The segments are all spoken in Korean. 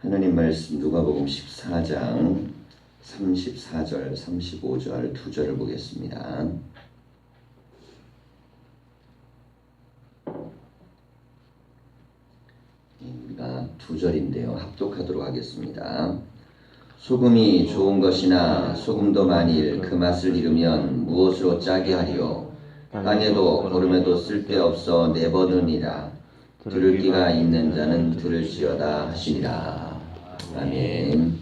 하나님 말씀 누가복음 14장 34절, 35절 두 절을 보겠습니다. 우리가 두 절인데요. 합독하도록 하겠습니다. 소금이 좋은 것이나 소금도 만일 그 맛을 잃으면 무엇으로 짜게 하리요? 땅에도 고름에도 쓸데없어 내버느니라. 들을 귀가 있는 자는 들을지어다 하시니라. 아멘.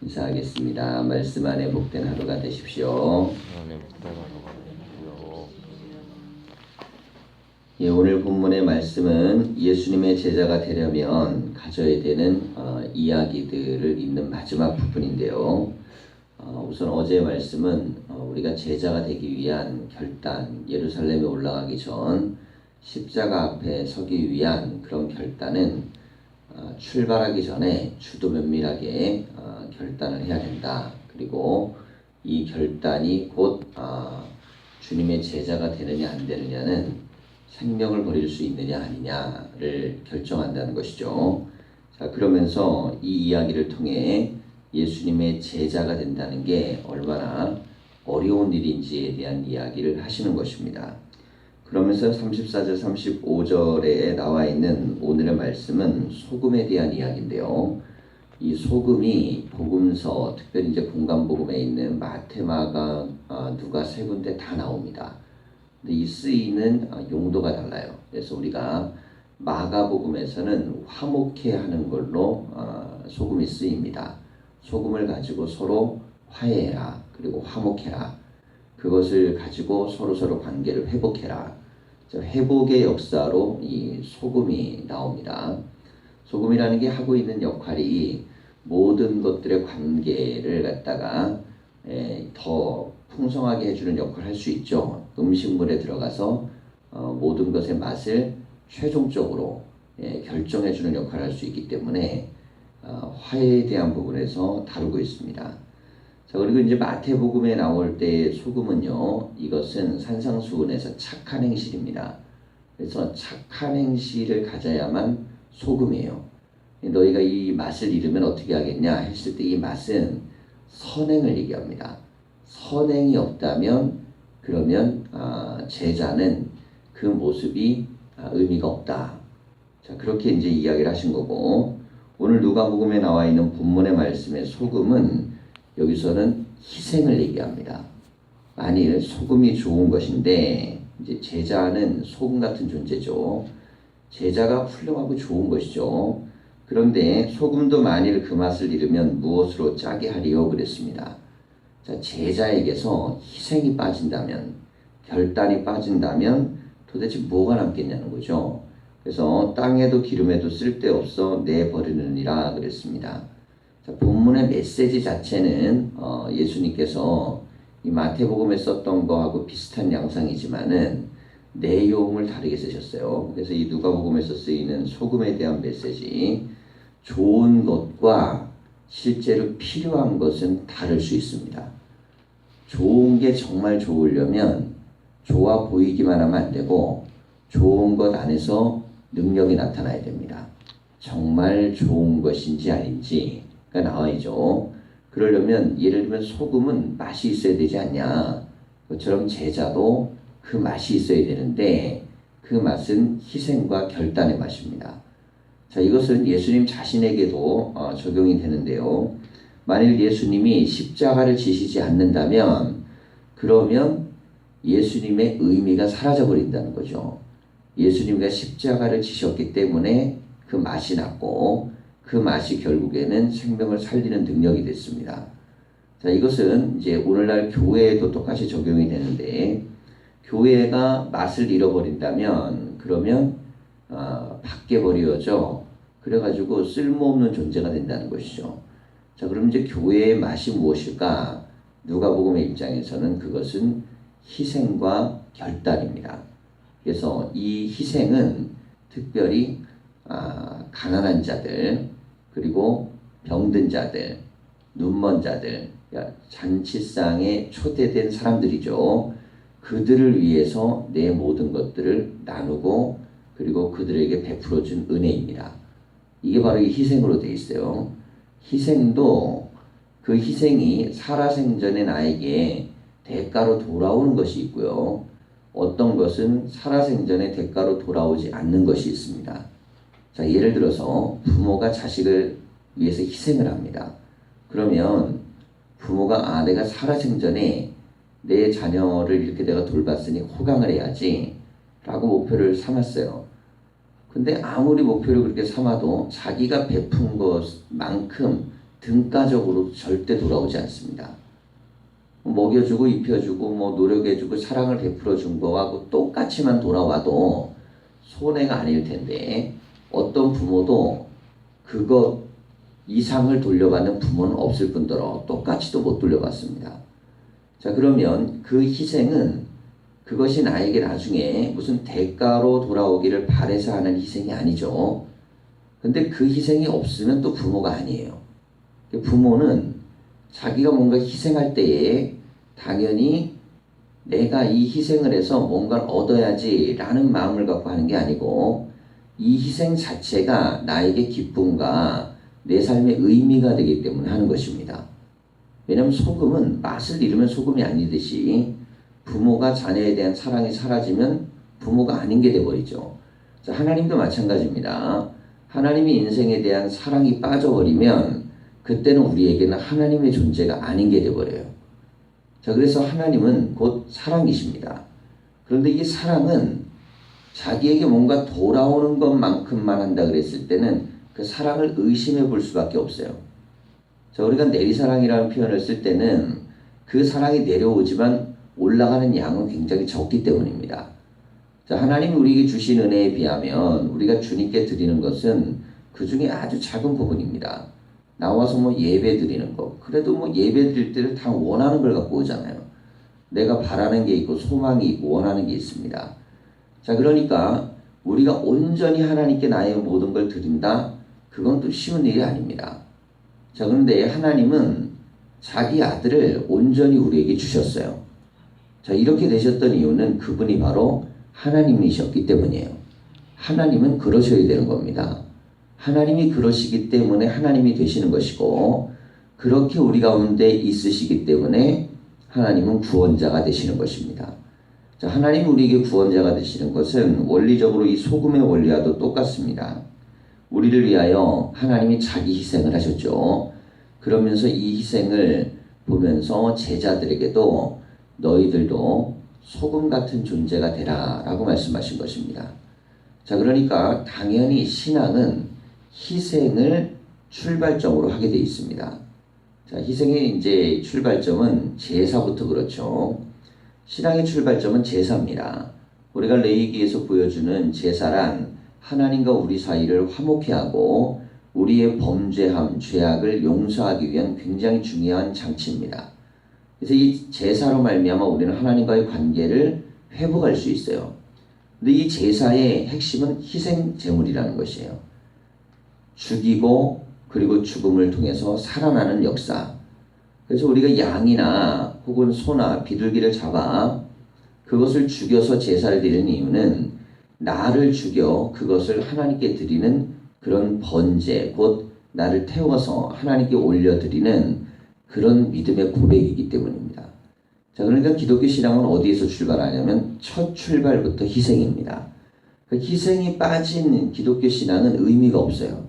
인사하겠습니다. 말씀 안에 복된 하루가 되십시오. 예, 오늘 본문의 말씀은 예수님의 제자가 되려면 가져야 되는 어, 이야기들을 읽는 마지막 부분인데요. 어, 우선 어제의 말씀은 어, 우리가 제자가 되기 위한 결단, 예루살렘에 올라가기 전 십자가 앞에 서기 위한 그런 결단은 어, 출발하기 전에 주도 면밀하게 어, 결단을 해야 된다. 그리고 이 결단이 곧 어, 주님의 제자가 되느냐 안 되느냐는 생명을 버릴 수 있느냐 아니냐를 결정한다는 것이죠. 자, 그러면서 이 이야기를 통해 예수님의 제자가 된다는 게 얼마나 어려운 일인지에 대한 이야기를 하시는 것입니다. 그러면서 34절, 35절에 나와 있는 오늘의 말씀은 소금에 대한 이야기인데요. 이 소금이 복음서, 특별히 이제 공간 복음에 있는 마테마가 아, 누가 세 군데 다 나옵니다. 근데 이 쓰이는 아, 용도가 달라요. 그래서 우리가 마가복음에서는 화목해 하는 걸로 아, 소금이 쓰입니다. 소금을 가지고 서로 화해해라. 그리고 화목해라. 그것을 가지고 서로 서로 관계를 회복해라. 저 회복의 역사로 이 소금이 나옵니다. 소금이라는 게 하고 있는 역할이 모든 것들의 관계를 갖다가 에, 더 풍성하게 해주는 역할을 할 수 있죠. 음식물에 들어가서 어, 모든 것의 맛을 최종적으로 예, 결정해주는 역할을 할 수 있기 때문에 어, 화해에 대한 부분에서 다루고 있습니다. 자 그리고 이제 마태복음에 나올 때 소금은요 이것은 산상수훈에서 착한 행실입니다. 그래서 착한 행실을 가져야만 소금이에요. 너희가 이 맛을 잃으면 어떻게 하겠냐 했을 때 이 맛은 선행을 얘기합니다. 선행이 없다면 그러면 아, 제자는 그 모습이 아, 의미가 없다. 자 그렇게 이제 이야기를 하신 거고 오늘 누가복음에 나와 있는 본문의 말씀의 소금은 여기서는 희생을 얘기합니다. 만일 소금이 좋은 것인데 이제 제자는 소금 같은 존재죠. 제자가 훌륭하고 좋은 것이죠. 그런데 소금도 만일 그 맛을 잃으면 무엇으로 짜게 하리요 그랬습니다. 자, 제자에게서 희생이 빠진다면 결단이 빠진다면 도대체 뭐가 남겠냐는 거죠. 그래서 땅에도 기름에도 쓸데없어 내버리느니라 그랬습니다. 자, 본문의 메시지 자체는 어, 예수님께서 이 마태복음에 썼던 거하고 비슷한 양상이지만은 내용을 다르게 쓰셨어요. 그래서 이 누가복음에서 쓰이는 소금에 대한 메시지 좋은 것과 실제로 필요한 것은 다를 수 있습니다. 좋은 게 정말 좋으려면 좋아 보이기만 하면 안 되고 좋은 것 안에서 능력이 나타나야 됩니다. 정말 좋은 것인지 아닌지가 나와야죠. 그러려면 예를 들면 소금은 맛이 있어야 되지 않냐. 그처럼 제자도 그 맛이 있어야 되는데 그 맛은 희생과 결단의 맛입니다. 자, 이것은 예수님 자신에게도 어, 적용이 되는데요. 만일 예수님이 십자가를 지시지 않는다면 그러면 예수님의 의미가 사라져 버린다는 거죠. 예수님과 십자가를 지셨기 때문에 그 맛이 났고 그 맛이 결국에는 생명을 살리는 능력이 됐습니다. 자, 이것은 이제 오늘날 교회에도 똑같이 적용이 되는데 교회가 맛을 잃어버린다면 그러면 어, 밖에 버려져 그래가지고 쓸모없는 존재가 된다는 것이죠. 자, 그럼 이제 교회의 맛이 무엇일까? 누가복음의 입장에서는 그것은 희생과 결단입니다. 그래서 이 희생은 특별히 아, 가난한 자들 그리고 병든 자들, 눈먼 자들, 잔치상에 초대된 사람들이죠. 그들을 위해서 내 모든 것들을 나누고 그리고 그들에게 베풀어준 은혜입니다. 이게 바로 이 희생으로 돼 있어요. 희생도 그 희생이 살아생전의 나에게 대가로 돌아오는 것이 있고요. 어떤 것은 살아생전의 대가로 돌아오지 않는 것이 있습니다. 자, 예를 들어서 부모가 자식을 위해서 희생을 합니다. 그러면 부모가 아 내가 살아생 전에 내 자녀를 이렇게 내가 돌봤으니 호강을 해야지 라고 목표를 삼았어요. 근데 아무리 목표를 그렇게 삼아도 자기가 베푼 것만큼 등가적으로 절대 돌아오지 않습니다. 먹여주고 입혀주고 뭐 노력해주고 사랑을 베풀어 준 거하고 똑같이만 돌아와도 손해가 아닐 텐데 어떤 부모도 그것 이상을 돌려받는 부모는 없을 뿐더러 똑같이도 못 돌려받습니다. 자 그러면 그 희생은 그것이 나에게 나중에 무슨 대가로 돌아오기를 바래서 하는 희생이 아니죠. 근데 그 희생이 없으면 또 부모가 아니에요. 부모는 자기가 뭔가 희생할 때에 당연히 내가 이 희생을 해서 뭔가를 얻어야지라는 마음을 갖고 하는 게 아니고 이 희생 자체가 나에게 기쁨과 내 삶의 의미가 되기 때문에 하는 것입니다. 왜냐하면 소금은 맛을 잃으면 소금이 아니듯이 부모가 자녀에 대한 사랑이 사라지면 부모가 아닌 게 돼버리죠. 자, 하나님도 마찬가지입니다. 하나님이 인생에 대한 사랑이 빠져버리면 그때는 우리에게는 하나님의 존재가 아닌 게 돼버려요. 자, 그래서 하나님은 곧 사랑이십니다. 그런데 이 사랑은 자기에게 뭔가 돌아오는 것만큼만 한다 그랬을 때는 그 사랑을 의심해 볼 수밖에 없어요. 자, 우리가 내리사랑이라는 표현을 쓸 때는 그 사랑이 내려오지만 올라가는 양은 굉장히 적기 때문입니다. 자, 하나님이 우리에게 주신 은혜에 비하면 우리가 주님께 드리는 것은 그 중에 아주 작은 부분입니다. 나와서 뭐 예배 드리는 거. 그래도 뭐 예배 드릴 때를 다 원하는 걸 갖고 오잖아요. 내가 바라는 게 있고 소망이 있고 원하는 게 있습니다. 자, 그러니까 우리가 온전히 하나님께 나의 모든 걸 드린다? 그건 또 쉬운 일이 아닙니다. 자, 그런데 하나님은 자기 아들을 온전히 우리에게 주셨어요. 자, 이렇게 되셨던 이유는 그분이 바로 하나님이셨기 때문이에요. 하나님은 그러셔야 되는 겁니다. 하나님이 그러시기 때문에 하나님이 되시는 것이고, 그렇게 우리 가운데 있으시기 때문에 하나님은 구원자가 되시는 것입니다. 자, 하나님 우리에게 구원자가 되시는 것은 원리적으로 이 소금의 원리와도 똑같습니다. 우리를 위하여 하나님이 자기 희생을 하셨죠. 그러면서 이 희생을 보면서 제자들에게도 너희들도 소금 같은 존재가 되라 라고 말씀하신 것입니다. 자, 그러니까 당연히 신앙은 희생을 출발점으로 하게 되어 있습니다. 자, 희생의 이제 출발점은 제사부터 그렇죠. 신앙의 출발점은 제사입니다. 우리가 레이기에서 보여주는 제사란 하나님과 우리 사이를 화목케 하고 우리의 범죄함, 죄악을 용서하기 위한 굉장히 중요한 장치입니다. 그래서 이 제사로 말미암아 우리는 하나님과의 관계를 회복할 수 있어요. 근데 이 제사의 핵심은 희생 제물이라는 것이에요. 죽이고 그리고 죽음을 통해서 살아나는 역사. 그래서 우리가 양이나 혹은 소나 비둘기를 잡아 그것을 죽여서 제사를 드리는 이유는 나를 죽여 그것을 하나님께 드리는 그런 번제, 곧 나를 태워서 하나님께 올려드리는 그런 믿음의 고백이기 때문입니다. 자, 그러니까 기독교 신앙은 어디에서 출발하냐면 첫 출발부터 희생입니다. 그 희생이 빠진 기독교 신앙은 의미가 없어요.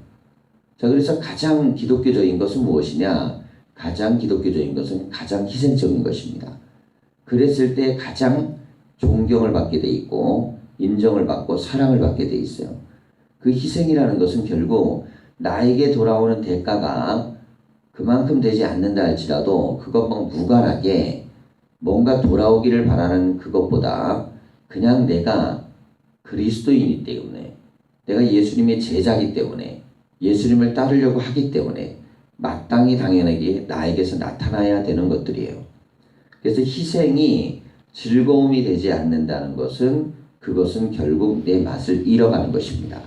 자, 그래서 가장 기독교적인 것은 무엇이냐? 가장 기독교적인 것은 가장 희생적인 것입니다. 그랬을 때 가장 존경을 받게 돼 있고 인정을 받고 사랑을 받게 돼 있어요. 그 희생이라는 것은 결국 나에게 돌아오는 대가가 그만큼 되지 않는다 할지라도 그것과 무관하게 뭔가 돌아오기를 바라는 그것보다 그냥 내가 그리스도인이기 때문에 내가 예수님의 제자기 때문에 예수님을 따르려고 하기 때문에 마땅히 당연하게 나에게서 나타나야 되는 것들이에요. 그래서 희생이 즐거움이 되지 않는다는 것은 그것은 결국 내 맛을 잃어가는 것입니다.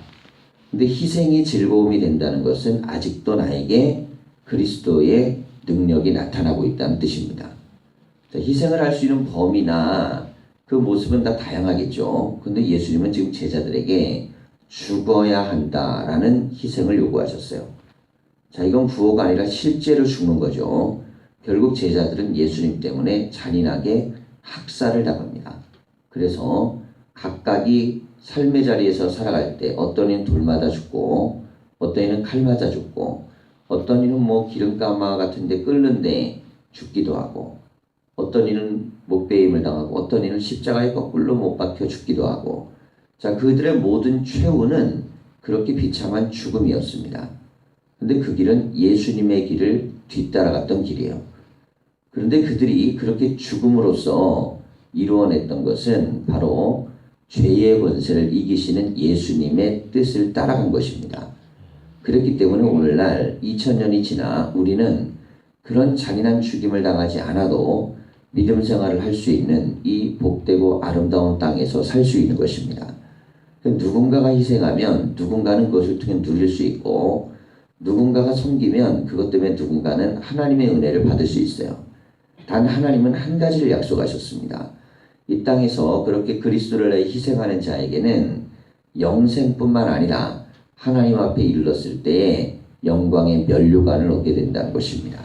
근데 희생이 즐거움이 된다는 것은 아직도 나에게 그리스도의 능력이 나타나고 있다는 뜻입니다. 자, 희생을 할 수 있는 범위나 그 모습은 다 다양하겠죠. 근데 예수님은 지금 제자들에게 죽어야 한다라는 희생을 요구하셨어요. 자, 이건 부호가 아니라 실제로 죽는 거죠. 결국 제자들은 예수님 때문에 잔인하게 학살을 당합니다. 그래서 각각이 삶의 자리에서 살아갈 때 어떤 이는 돌 맞아 죽고 어떤 이는 칼 맞아 죽고 어떤 이는 뭐 기름가마 같은데 끓는데 죽기도 하고 어떤 이는 목베임을 당하고 어떤 이는 십자가에 거꾸로 못 박혀 죽기도 하고 자 그들의 모든 최후는 그렇게 비참한 죽음이었습니다. 근데 그 길은 예수님의 길을 뒤따라갔던 길이에요. 그런데 그들이 그렇게 죽음으로써 이루어냈던 것은 바로 죄의 권세를 이기시는 예수님의 뜻을 따라간 것입니다. 그렇기 때문에 오늘날 2000년이 지나 우리는 그런 잔인한 죽임을 당하지 않아도 믿음 생활을 할 수 있는 이 복되고 아름다운 땅에서 살 수 있는 것입니다. 누군가가 희생하면 누군가는 그것을 통해 누릴 수 있고 누군가가 섬기면 그것 때문에 누군가는 하나님의 은혜를 받을 수 있어요. 단 하나님은 한 가지를 약속하셨습니다. 이 땅에서 그렇게 그리스도를 위해 희생하는 자에게는 영생뿐만 아니라 하나님 앞에 이르렀을 때에 영광의 면류관을 얻게 된다는 것입니다.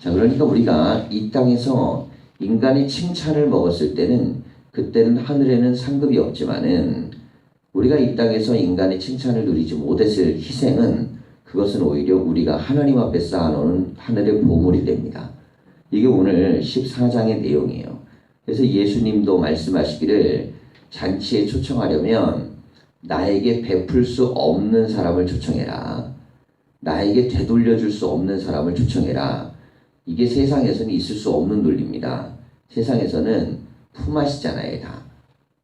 자, 그러니까 우리가 이 땅에서 인간의 칭찬을 먹었을 때는 그때는 하늘에는 상급이 없지만은 우리가 이 땅에서 인간의 칭찬을 누리지 못했을 희생은 그것은 오히려 우리가 하나님 앞에 쌓아놓은 하늘의 보물이 됩니다. 이게 오늘 14장의 내용이에요. 그래서 예수님도 말씀하시기를 잔치에 초청하려면 나에게 베풀 수 없는 사람을 초청해라. 나에게 되돌려 줄 수 없는 사람을 초청해라. 이게 세상에서는 있을 수 없는 논리입니다. 세상에서는 품앗이잖아요, 다.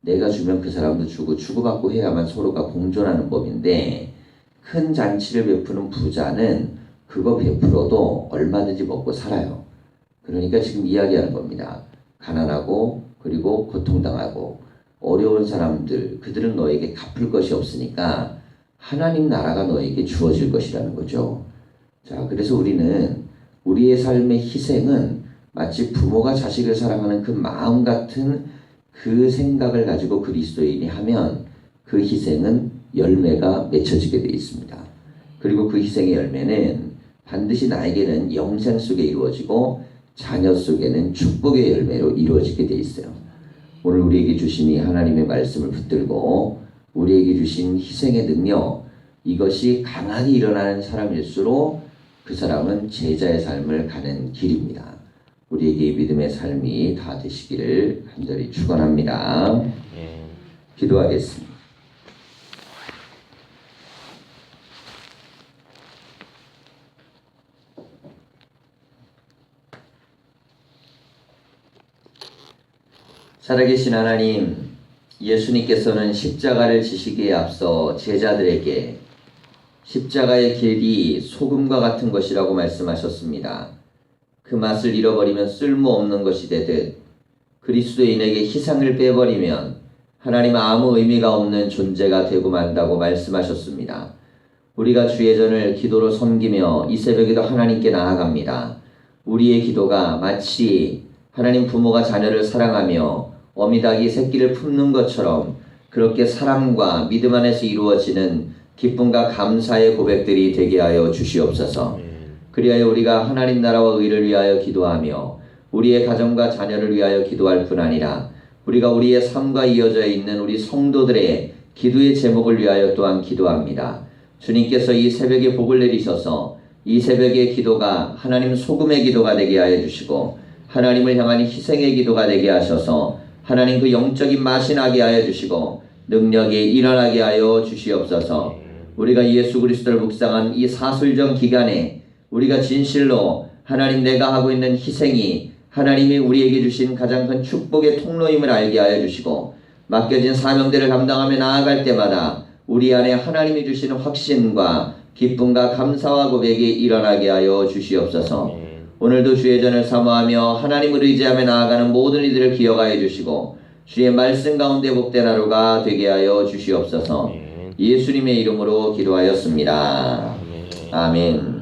내가 주면 그 사람도 주고 주고받고 해야만 서로가 공존하는 법인데 큰 잔치를 베푸는 부자는 그거 베풀어도 얼마든지 먹고 살아요. 그러니까 지금 이야기하는 겁니다. 가난하고 그리고 고통당하고 어려운 사람들 그들은 너에게 갚을 것이 없으니까 하나님 나라가 너에게 주어질 것이라는 거죠. 자, 그래서 우리는 우리의 삶의 희생은 마치 부모가 자식을 사랑하는 그 마음 같은 그 생각을 가지고 그리스도인이 하면 그 희생은 열매가 맺혀지게 되어 있습니다. 그리고 그 희생의 열매는 반드시 나에게는 영생 속에 이루어지고 자녀 속에는 축복의 열매로 이루어지게 되어 있어요. 오늘 우리에게 주신 이 하나님의 말씀을 붙들고 우리에게 주신 희생의 능력 이것이 강하게 일어나는 사람일수록 그 사람은 제자의 삶을 가는 길입니다. 우리에게 믿음의 삶이 다 되시기를 간절히 축원합니다. 예. 기도하겠습니다. 살아계신 하나님, 예수님께서는 십자가를 지시기에 앞서 제자들에게 십자가의 길이 소금과 같은 것이라고 말씀하셨습니다. 그 맛을 잃어버리면 쓸모없는 것이 되듯 그리스도인에게 희생을 빼버리면 하나님 아무 의미가 없는 존재가 되고 만다고 말씀하셨습니다. 우리가 주의 전을 기도로 섬기며 이 새벽에도 하나님께 나아갑니다. 우리의 기도가 마치 하나님 부모가 자녀를 사랑하며 어미닭이 새끼를 품는 것처럼 그렇게 사랑과 믿음 안에서 이루어지는 기쁨과 감사의 고백들이 되게 하여 주시옵소서. 그리하여 우리가 하나님 나라와 의를 위하여 기도하며 우리의 가정과 자녀를 위하여 기도할 뿐 아니라 우리가 우리의 삶과 이어져 있는 우리 성도들의 기도의 제목을 위하여 또한 기도합니다. 주님께서 이 새벽에 복을 내리셔서 이 새벽의 기도가 하나님 소금의 기도가 되게 하여 주시고 하나님을 향한 희생의 기도가 되게 하셔서 하나님 그 영적인 맛이 나게 하여 주시고 능력이 일어나게 하여 주시옵소서. 우리가 예수 그리스도를 묵상한 이 사술정 기간에 우리가 진실로 하나님 내가 하고 있는 희생이 하나님이 우리에게 주신 가장 큰 축복의 통로임을 알게 하여 주시고 맡겨진 사명들을 감당하며 나아갈 때마다 우리 안에 하나님이 주시는 확신과 기쁨과 감사와 고백이 일어나게 하여 주시옵소서. 오늘도 주의 전을 사모하며 하나님을 의지하며 나아가는 모든 이들을 기억하여 주시고 주의 말씀 가운데 복된 하루가 되게 하여 주시옵소서. 예수님의 이름으로 기도하였습니다. 아멘. 아멘.